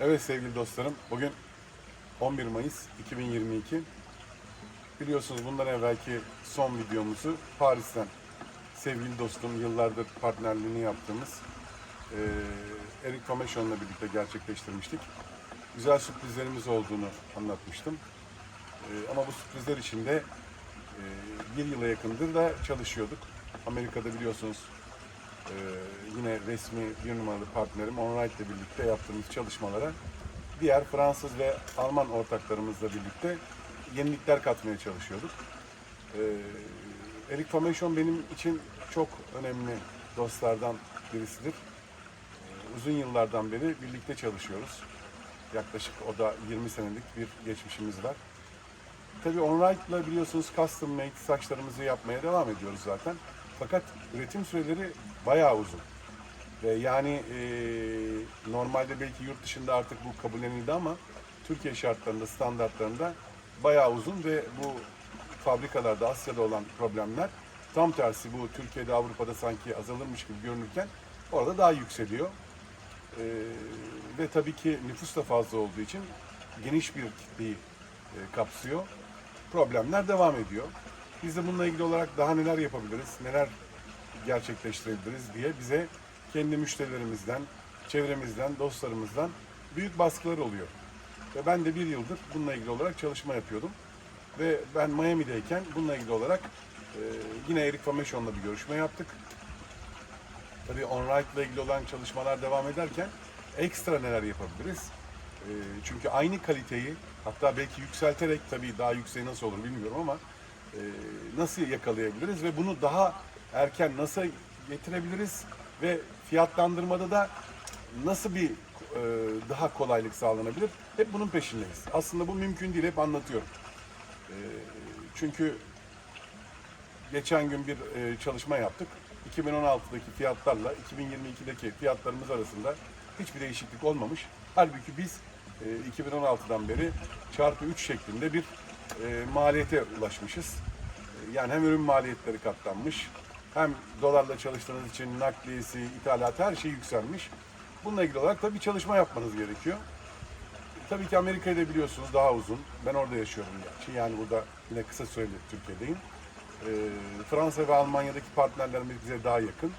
Evet sevgili dostlarım, bugün 11 Mayıs 2022. Biliyorsunuz bundan evvelki son videomuzu Paris'ten sevgili dostum, yıllardır partnerliğini yaptığımız eee Eric Tomashon'la birlikte gerçekleştirmiştik. Güzel sürprizlerimiz olduğunu anlatmıştım. Eee, ama bu sürprizler içinde eee, bir yıla yakındır da çalışıyorduk. Amerika'da biliyorsunuz ee, yine resmi bir numaralı partnerim OnRide ile birlikte yaptığımız çalışmalara diğer Fransız ve Alman ortaklarımızla birlikte yenilikler katmaya çalışıyorduk. Ee, Eric Tomation benim için çok önemli dostlardan birisidir. Ee, uzun yıllardan beri birlikte çalışıyoruz. Yaklaşık o da 20 senelik bir geçmişimiz var. Tabii OnRide'la biliyorsunuz custom made saçlarımızı yapmaya devam ediyoruz zaten. Fakat üretim süreleri bayağı uzun. Ve yani e, normalde belki yurt dışında artık bu kabullenildi ama Türkiye şartlarında, standartlarında bayağı uzun ve bu fabrikalarda Asya'da olan problemler tam tersi bu Türkiye'de Avrupa'da sanki azalırmış gibi görünürken orada daha yükseliyor. E, ve tabii ki nüfus da fazla olduğu için geniş bir kitleyi e, kapsıyor. Problemler devam ediyor. Biz de bununla ilgili olarak daha neler yapabiliriz, neler gerçekleştirebiliriz diye bize kendi müşterilerimizden, çevremizden, dostlarımızdan büyük baskılar oluyor. Ve ben de bir yıldır bununla ilgili olarak çalışma yapıyordum. Ve ben Miami'deyken bununla ilgili olarak e, yine Eric Fameshon'la bir görüşme yaptık. Tabii OnRide ile ilgili olan çalışmalar devam ederken ekstra neler yapabiliriz? E, çünkü aynı kaliteyi hatta belki yükselterek tabii daha yükseği nasıl olur bilmiyorum ama nasıl yakalayabiliriz ve bunu daha erken nasıl getirebiliriz ve fiyatlandırmada da nasıl bir e, daha kolaylık sağlanabilir? Hep bunun peşindeyiz. Aslında bu mümkün değil, hep anlatıyorum. E, çünkü geçen gün bir e, çalışma yaptık. 2016'daki fiyatlarla 2022'deki fiyatlarımız arasında hiçbir değişiklik olmamış. Halbuki biz e, 2016'dan beri çarpı 3 şeklinde bir e, maliyete ulaşmışız. E, Yani hem ürün maliyetleri katlanmış, hem dolarla çalıştığınız için nakliyesi, ithalat her şey yükselmiş. Bununla ilgili olarak tabii çalışma yapmanız gerekiyor. Tabii ki Amerika'yı da biliyorsunuz daha uzun. Ben orada yaşıyorum gerçi. Yani burada yine kısa süreli Türkiye'deyim. Ee, Fransa ve Almanya'daki partnerlerimiz bize daha yakın.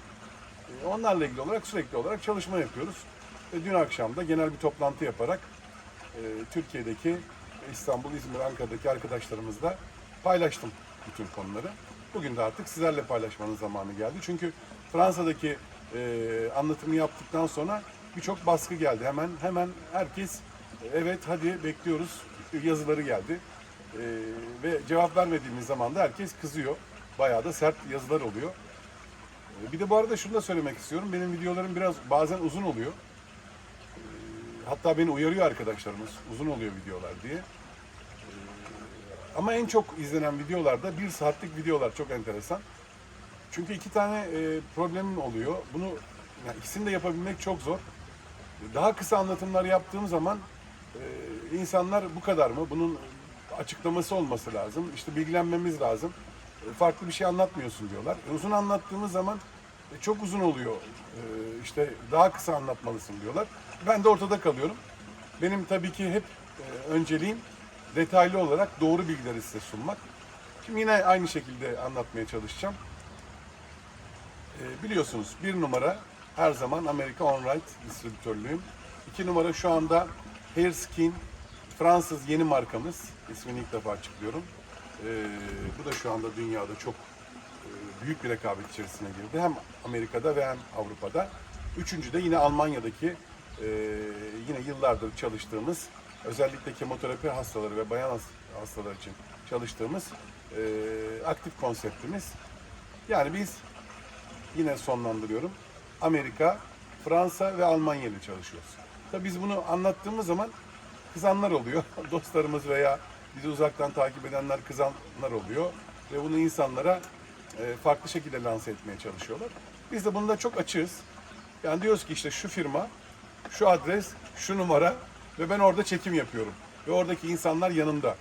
Ee, onlarla ilgili olarak sürekli olarak çalışma yapıyoruz. Ve dün akşam da genel bir toplantı yaparak e, Türkiye'deki İstanbul, İzmir, Ankara'daki arkadaşlarımızla paylaştım bütün konuları. Bugün de artık sizlerle paylaşmanın zamanı geldi. Çünkü Fransa'daki e, anlatımı yaptıktan sonra birçok baskı geldi. Hemen hemen herkes evet hadi bekliyoruz yazıları geldi. E, ve cevap vermediğimiz zaman da herkes kızıyor. Bayağı da sert yazılar oluyor. E, bir de bu arada şunu da söylemek istiyorum. Benim videolarım biraz bazen uzun oluyor. Hatta beni uyarıyor arkadaşlarımız uzun oluyor videolar diye. Ama en çok izlenen videolarda bir saatlik videolar çok enteresan. Çünkü iki tane e, problemim oluyor. Bunu yani ikisini de yapabilmek çok zor. Daha kısa anlatımlar yaptığım zaman e, insanlar bu kadar mı? Bunun açıklaması olması lazım. İşte bilgilenmemiz lazım. E, farklı bir şey anlatmıyorsun diyorlar. E, uzun anlattığımız zaman çok uzun oluyor. E, işte daha kısa anlatmalısın diyorlar. Ben de ortada kalıyorum. Benim tabii ki hep e, önceliğim detaylı olarak doğru bilgileri size sunmak. Şimdi yine aynı şekilde anlatmaya çalışacağım. Ee, biliyorsunuz bir numara her zaman Amerika OnRide distribütörlüğüm. İki numara şu anda Hairskin Fransız yeni markamız. İsmini ilk defa açıklıyorum. Ee, bu da şu anda dünyada çok e, büyük bir rekabet içerisine girdi. Hem Amerika'da ve hem Avrupa'da. Üçüncü de yine Almanya'daki e, yine yıllardır çalıştığımız özellikle kemoterapi hastaları ve bayan has- hastalar için çalıştığımız e, aktif konseptimiz. Yani biz yine sonlandırıyorum. Amerika, Fransa ve Almanya ile çalışıyoruz. Tabii biz bunu anlattığımız zaman kızanlar oluyor. Dostlarımız veya bizi uzaktan takip edenler kızanlar oluyor. Ve bunu insanlara farklı şekilde lanse etmeye çalışıyorlar. Biz de bunda çok açığız. Yani diyoruz ki işte şu firma, şu adres, şu numara ve ben orada çekim yapıyorum. Ve oradaki insanlar yanımda.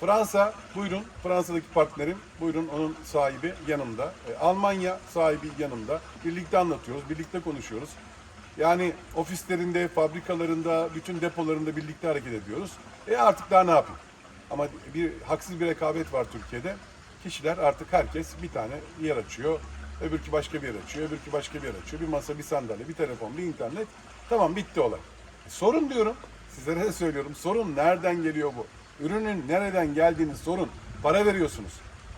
Fransa, buyurun. Fransa'daki partnerim, buyurun onun sahibi yanımda. E, Almanya sahibi yanımda. Birlikte anlatıyoruz, birlikte konuşuyoruz. Yani ofislerinde, fabrikalarında, bütün depolarında birlikte hareket ediyoruz. E artık daha ne yapayım? Ama bir haksız bir rekabet var Türkiye'de. Kişiler artık herkes bir tane yer açıyor. Öbürkü başka bir yer açıyor, öbürkü başka bir yer açıyor. Bir masa, bir sandalye, bir telefon, bir internet. Tamam bitti olay. E, sorun diyorum. Sizlere de söylüyorum. Sorun nereden geliyor bu? Ürünün nereden geldiğini sorun. Para veriyorsunuz.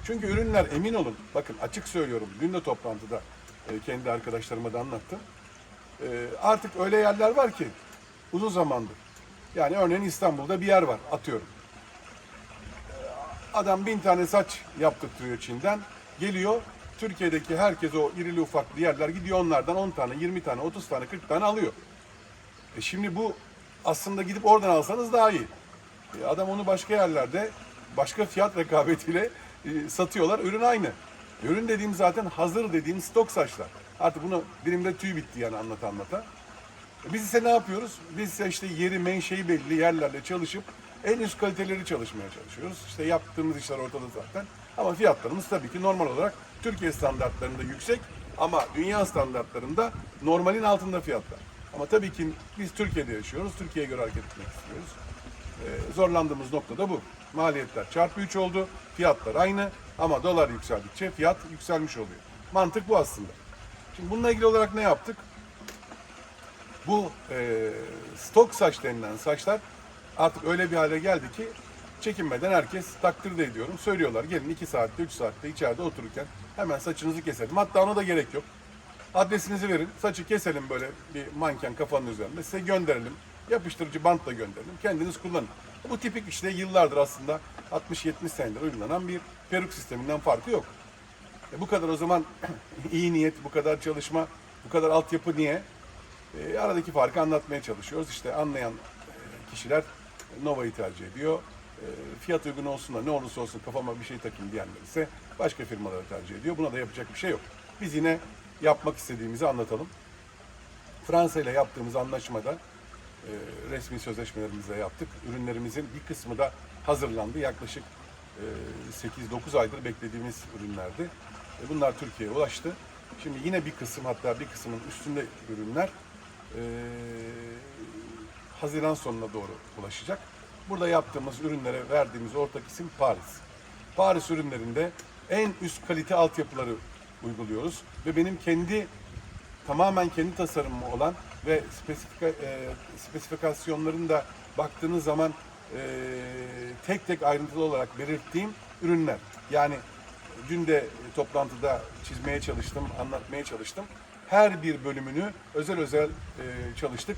Çünkü ürünler emin olun. Bakın açık söylüyorum. Dün de toplantıda e, kendi arkadaşlarıma da anlattım. E, artık öyle yerler var ki uzun zamandır. Yani örneğin İstanbul'da bir yer var atıyorum. Adam bin tane saç yaptırtıyor Çin'den. Geliyor Türkiye'deki herkes o irili ufaklı yerler gidiyor onlardan 10 tane, 20 tane, 30 tane, 40 tane alıyor. E şimdi bu aslında gidip oradan alsanız daha iyi. E adam onu başka yerlerde başka fiyat rekabetiyle e, satıyorlar. Ürün aynı. Ürün dediğim zaten hazır dediğim stok saçlar. Artık bunu dilimde tüy bitti yani anlata anlata. E Biz ise ne yapıyoruz? Biz ise işte yeri, menşei belli yerlerle çalışıp en üst kaliteleri çalışmaya çalışıyoruz. İşte yaptığımız işler ortada zaten. Ama fiyatlarımız tabii ki normal olarak Türkiye standartlarında yüksek ama dünya standartlarında normalin altında fiyatlar. Ama tabii ki biz Türkiye'de yaşıyoruz. Türkiye'ye göre hareket etmek istiyoruz. Ee, zorlandığımız nokta da bu. Maliyetler çarpı 3 oldu. Fiyatlar aynı ama dolar yükseldikçe fiyat yükselmiş oluyor. Mantık bu aslında. Şimdi bununla ilgili olarak ne yaptık? Bu e, stok saç denilen saçlar artık öyle bir hale geldi ki çekinmeden herkes takdir de ediyorum. Söylüyorlar gelin 2 saatte 3 saatte içeride otururken hemen saçınızı keselim. Hatta ona da gerek yok. Adresinizi verin. Saçı keselim böyle bir manken kafanın üzerinde. Size gönderelim. Yapıştırıcı bantla gönderelim. Kendiniz kullanın. Bu tipik işte yıllardır aslında 60-70 senedir uygulanan bir peruk sisteminden farkı yok. E bu kadar o zaman iyi niyet, bu kadar çalışma, bu kadar altyapı niye? E, aradaki farkı anlatmaya çalışıyoruz. İşte anlayan e, kişiler Nova'yı tercih ediyor. E, fiyat uygun olsun da ne olursa olsun kafama bir şey takayım diyenler ise başka firmaları tercih ediyor. Buna da yapacak bir şey yok. Biz yine yapmak istediğimizi anlatalım. Fransa ile yaptığımız anlaşmada e, resmi sözleşmelerimizle yaptık. Ürünlerimizin bir kısmı da hazırlandı. Yaklaşık e, 8-9 aydır beklediğimiz ürünlerdi. E, bunlar Türkiye'ye ulaştı. Şimdi yine bir kısım hatta bir kısmın üstünde ürünler e, Haziran sonuna doğru ulaşacak. Burada yaptığımız ürünlere verdiğimiz ortak isim Paris. Paris ürünlerinde en üst kalite altyapıları uyguluyoruz ve benim kendi tamamen kendi tasarımım olan ve spesifika, e, spesifikasyonlarını da baktığınız zaman e, tek tek ayrıntılı olarak belirttiğim ürünler. Yani dün de toplantıda çizmeye çalıştım, anlatmaya çalıştım. Her bir bölümünü özel özel e, çalıştık.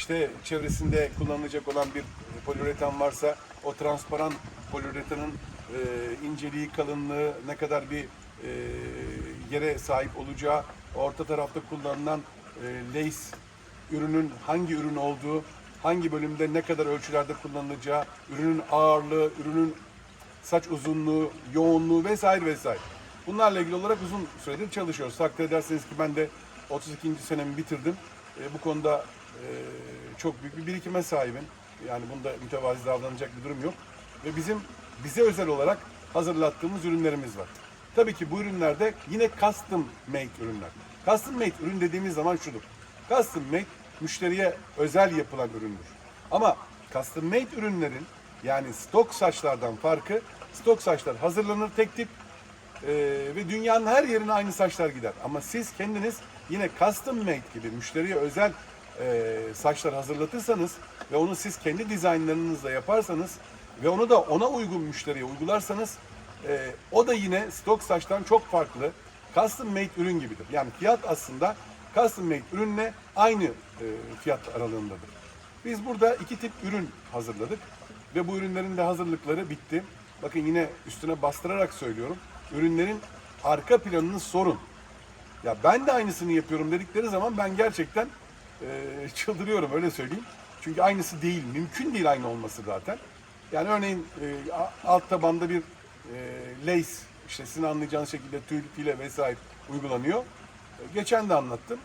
İşte çevresinde kullanılacak olan bir poliüretan varsa o transparan poliüretanın e, inceliği, kalınlığı, ne kadar bir e, yere sahip olacağı, orta tarafta kullanılan e, lace ürünün hangi ürün olduğu, hangi bölümde ne kadar ölçülerde kullanılacağı, ürünün ağırlığı, ürünün saç uzunluğu, yoğunluğu vesaire vesaire. Bunlarla ilgili olarak uzun süredir çalışıyoruz. Takdir ederseniz ki ben de 32. senemi bitirdim. E, bu konuda e, çok büyük bir birikime sahibim. Yani bunda mütevazi davranacak bir durum yok. Ve bizim bize özel olarak hazırlattığımız ürünlerimiz var. Tabii ki bu ürünlerde yine custom made ürünler. Custom made ürün dediğimiz zaman şudur. Custom made müşteriye özel yapılan üründür. Ama custom made ürünlerin yani stok saçlardan farkı stok saçlar hazırlanır tek tip ee, ve dünyanın her yerine aynı saçlar gider. Ama siz kendiniz yine custom made gibi müşteriye özel e, saçlar hazırlatırsanız ve onu siz kendi dizaynlarınızla yaparsanız ve onu da ona uygun müşteriye uygularsanız e, o da yine stok saçtan çok farklı custom made ürün gibidir. Yani fiyat aslında custom made ürünle aynı e, fiyat aralığındadır. Biz burada iki tip ürün hazırladık ve bu ürünlerin de hazırlıkları bitti. Bakın yine üstüne bastırarak söylüyorum. Ürünlerin arka planını sorun. Ya ben de aynısını yapıyorum dedikleri zaman ben gerçekten e, çıldırıyorum öyle söyleyeyim. Çünkü aynısı değil, mümkün değil aynı olması zaten. Yani örneğin e, alt tabanda bir e, lace, işte sizin anlayacağınız şekilde tül, file vesaire uygulanıyor. E, geçen de anlattım.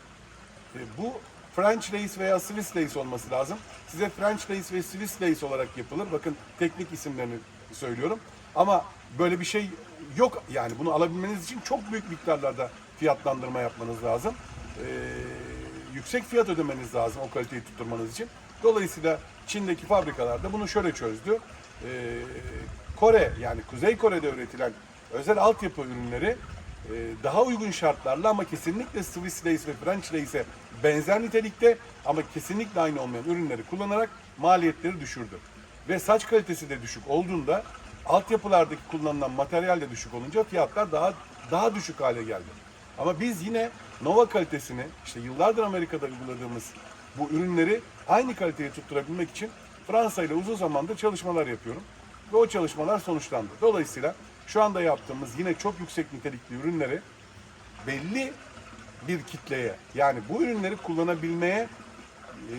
Bu French lace veya Swiss lace olması lazım. Size French lace ve Swiss lace olarak yapılır. Bakın teknik isimlerini söylüyorum. Ama böyle bir şey yok yani bunu alabilmeniz için çok büyük miktarlarda fiyatlandırma yapmanız lazım. Ee, yüksek fiyat ödemeniz lazım o kaliteyi tutturmanız için. Dolayısıyla Çin'deki fabrikalarda bunu şöyle çözdü. Ee, Kore yani Kuzey Kore'de üretilen özel altyapı ürünleri e, daha uygun şartlarla ama kesinlikle Swiss Lace ve French Lace'e benzer nitelikte ama kesinlikle aynı olmayan ürünleri kullanarak maliyetleri düşürdü. Ve saç kalitesi de düşük olduğunda altyapılardaki kullanılan materyal de düşük olunca fiyatlar daha daha düşük hale geldi. Ama biz yine Nova kalitesini işte yıllardır Amerika'da uyguladığımız bu ürünleri aynı kaliteye tutturabilmek için Fransa ile uzun zamandır çalışmalar yapıyorum. Ve o çalışmalar sonuçlandı. Dolayısıyla şu anda yaptığımız yine çok yüksek nitelikli ürünleri belli bir kitleye yani bu ürünleri kullanabilmeye e,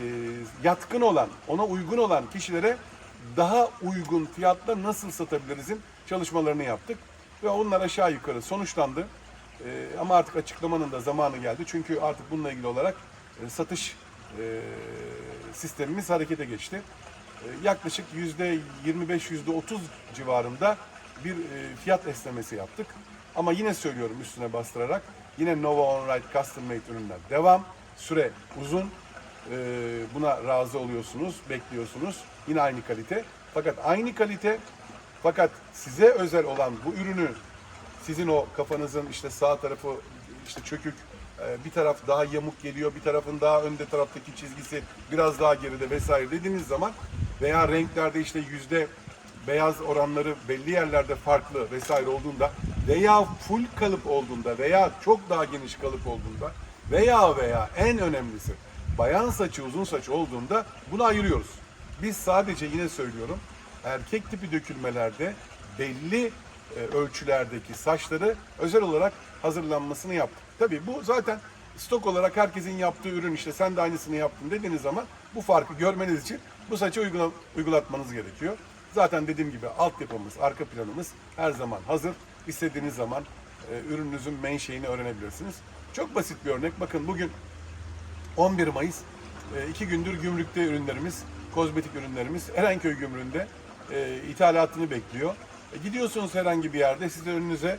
yatkın olan, ona uygun olan kişilere daha uygun fiyatla nasıl satabilirizin çalışmalarını yaptık. Ve onlar aşağı yukarı sonuçlandı. E, ama artık açıklamanın da zamanı geldi. Çünkü artık bununla ilgili olarak e, satış e, sistemimiz harekete geçti. E, yaklaşık yüzde 25 yüzde 30 civarında bir e, fiyat esnemesi yaptık. Ama yine söylüyorum üstüne bastırarak yine Nova On Ride Custom Made ürünler devam. Süre uzun. E, buna razı oluyorsunuz, bekliyorsunuz. Yine aynı kalite. Fakat aynı kalite fakat size özel olan bu ürünü sizin o kafanızın işte sağ tarafı işte çökük, e, bir taraf daha yamuk geliyor, bir tarafın daha önde taraftaki çizgisi biraz daha geride vesaire dediğiniz zaman veya renklerde işte yüzde beyaz oranları belli yerlerde farklı vesaire olduğunda veya full kalıp olduğunda veya çok daha geniş kalıp olduğunda veya veya en önemlisi bayan saçı uzun saç olduğunda bunu ayırıyoruz. Biz sadece yine söylüyorum erkek tipi dökülmelerde belli ölçülerdeki saçları özel olarak hazırlanmasını yaptık. Tabii bu zaten stok olarak herkesin yaptığı ürün işte sen de aynısını yaptın dediğiniz zaman bu farkı görmeniz için bu saçı uygula- uygulatmanız gerekiyor. Zaten dediğim gibi altyapımız, arka planımız her zaman hazır. İstediğiniz zaman e, ürününüzün menşeini öğrenebilirsiniz. Çok basit bir örnek. Bakın bugün 11 Mayıs. E, iki gündür gümrükte ürünlerimiz, kozmetik ürünlerimiz Erenköy gümrüğünde e, ithalatını bekliyor. E, gidiyorsunuz herhangi bir yerde size önünüze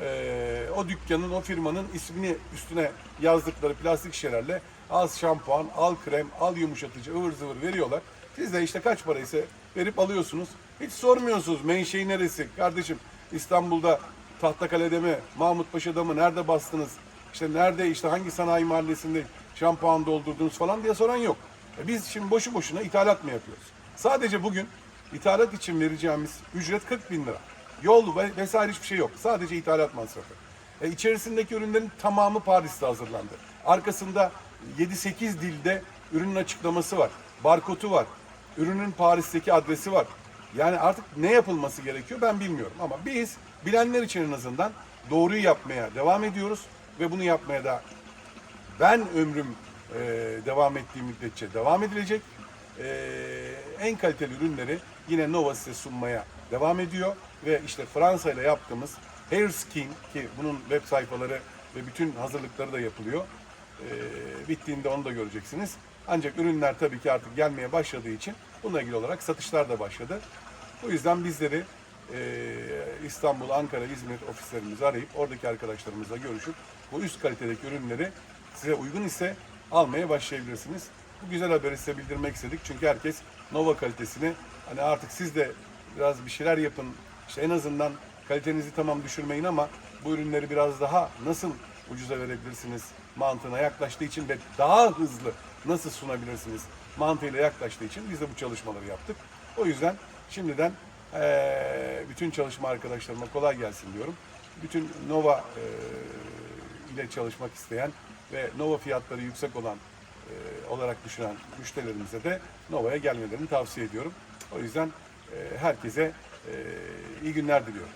e, o dükkanın, o firmanın ismini üstüne yazdıkları plastik şişelerle al şampuan, al krem, al yumuşatıcı ıvır zıvır veriyorlar. Siz de işte kaç paraysa verip alıyorsunuz. Hiç sormuyorsunuz menşei neresi? Kardeşim İstanbul'da Tahtakale'de mi, Mahmutpaşa'da mı, nerede bastınız? İşte nerede, işte hangi sanayi mahallesinde şampuan doldurdunuz falan diye soran yok. E biz şimdi boşu boşuna ithalat mı yapıyoruz? Sadece bugün ithalat için vereceğimiz ücret 40 bin lira. Yol ve vesaire hiçbir şey yok. Sadece ithalat masrafı. E içerisindeki ürünlerin tamamı Paris'te hazırlandı. Arkasında 7-8 dilde ürünün açıklaması var. Barkodu var. Ürünün Paris'teki adresi var. Yani artık ne yapılması gerekiyor ben bilmiyorum. Ama biz bilenler için en azından doğruyu yapmaya devam ediyoruz. Ve bunu yapmaya da ben ömrüm e, devam ettiği müddetçe devam edilecek. E, en kaliteli ürünleri yine Nova size sunmaya devam ediyor. Ve işte Fransa ile yaptığımız Hair Skin ki bunun web sayfaları ve bütün hazırlıkları da yapılıyor. E, bittiğinde onu da göreceksiniz. Ancak ürünler tabii ki artık gelmeye başladığı için bununla ilgili olarak satışlar da başladı. Bu yüzden bizleri e, İstanbul, Ankara, İzmir ofislerimizi arayıp oradaki arkadaşlarımızla görüşüp bu üst kalitedeki ürünleri size uygun ise almaya başlayabilirsiniz. Bu güzel haberi size bildirmek istedik. Çünkü herkes Nova kalitesini hani artık siz de biraz bir şeyler yapın. İşte en azından kalitenizi tamam düşürmeyin ama bu ürünleri biraz daha nasıl ucuza verebilirsiniz mantığına yaklaştığı için ve daha hızlı nasıl sunabilirsiniz mantığıyla yaklaştığı için biz de bu çalışmaları yaptık. O yüzden şimdiden bütün çalışma arkadaşlarıma kolay gelsin diyorum. Bütün Nova ile çalışmak isteyen ve Nova fiyatları yüksek olan olarak düşünen müşterilerimize de Nova'ya gelmelerini tavsiye ediyorum. O yüzden eee, herkese eee, iyi günler diliyorum.